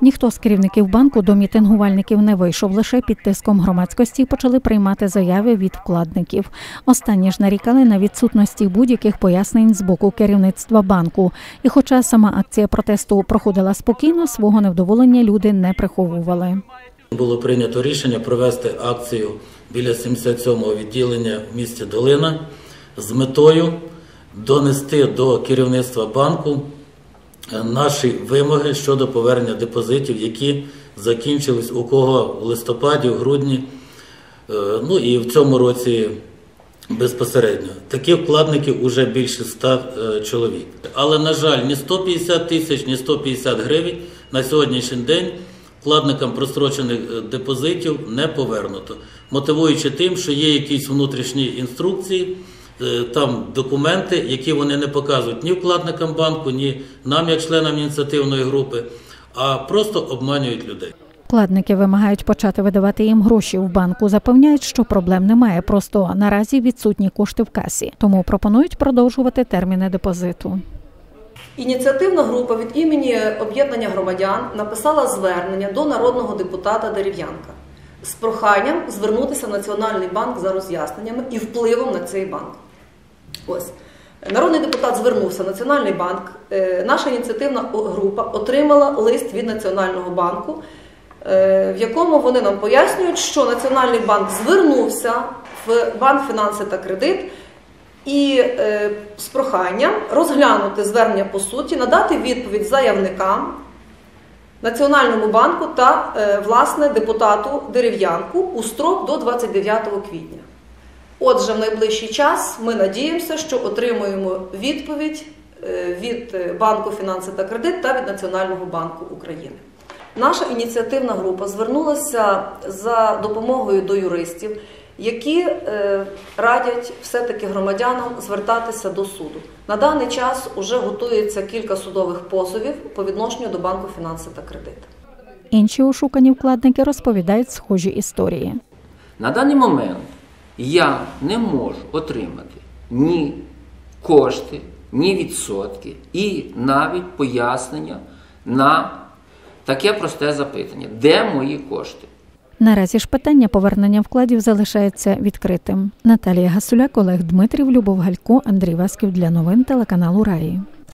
Ніхто з керівників банку до мітингувальників не вийшов. Лише під тиском громадськості почали приймати заяви від вкладників. Останні ж нарікали на відсутності будь-яких пояснень з боку керівництва банку. І, хоча сама акція протесту проходила спокійно, свого невдоволення люди не приховували. Було прийнято рішення провести акцію біля 77-го відділення в місті Долина з метою донести до керівництва банку наші вимоги щодо повернення депозитів, які закінчились у кого в листопаді, в грудні, е, ну і в цьому році безпосередньо. Таких вкладників вже більше 100 е, чоловік. Але, на жаль, ні 150 тисяч, ні 150 гривень на сьогоднішній день вкладникам прострочених е, депозитів не повернуто, мотивуючи тим, що є якісь внутрішні інструкції, е, там документи, які вони не показують ні вкладникам банку, ні нам, як членам ініціативної групи, а просто обманюють людей. Вкладники вимагають почати видавати їм гроші в банку. Запевняють, що проблем немає. Просто наразі відсутні кошти в касі, тому пропонують продовжувати терміни депозиту. Ініціативна група від імені об'єднання громадян написала звернення до народного депутата Дерев'янка з проханням звернутися в Національний банк за роз'ясненнями і впливом на цей банк. Ось народний депутат звернувся в Національний банк. Е, Наша ініціативна група отримала лист від Національного банку, е, в якому вони нам пояснюють, що Національний банк звернувся в банк фінанси та кредит і е, з проханням розглянути звернення по суті, надати відповідь заявникам, Національному банку та власне депутату Дерев'янку у строк до 29 квітня. Отже, в найближчий час ми надіємося, що отримуємо відповідь е, від е, банку фінанси та кредит та від Національного банку України. Наша ініціативна група звернулася за допомогою до юристів, які е, радять все-таки громадянам звертатися до суду. На даний час вже готується кілька судових позовів по відношенню до банку фінанси та кредит. Інші ошукані вкладники розповідають схожі історії. На даний момент я не можу отримати ні кошти, ні відсотки, і навіть пояснення на таке просте запитання, де мої кошти. Наразі ж питання повернення вкладів залишається відкритим. Наталія Гасуляк, Олег Дмитрів, Любов Галько, Андрій Васків для новин телеканалу Раї.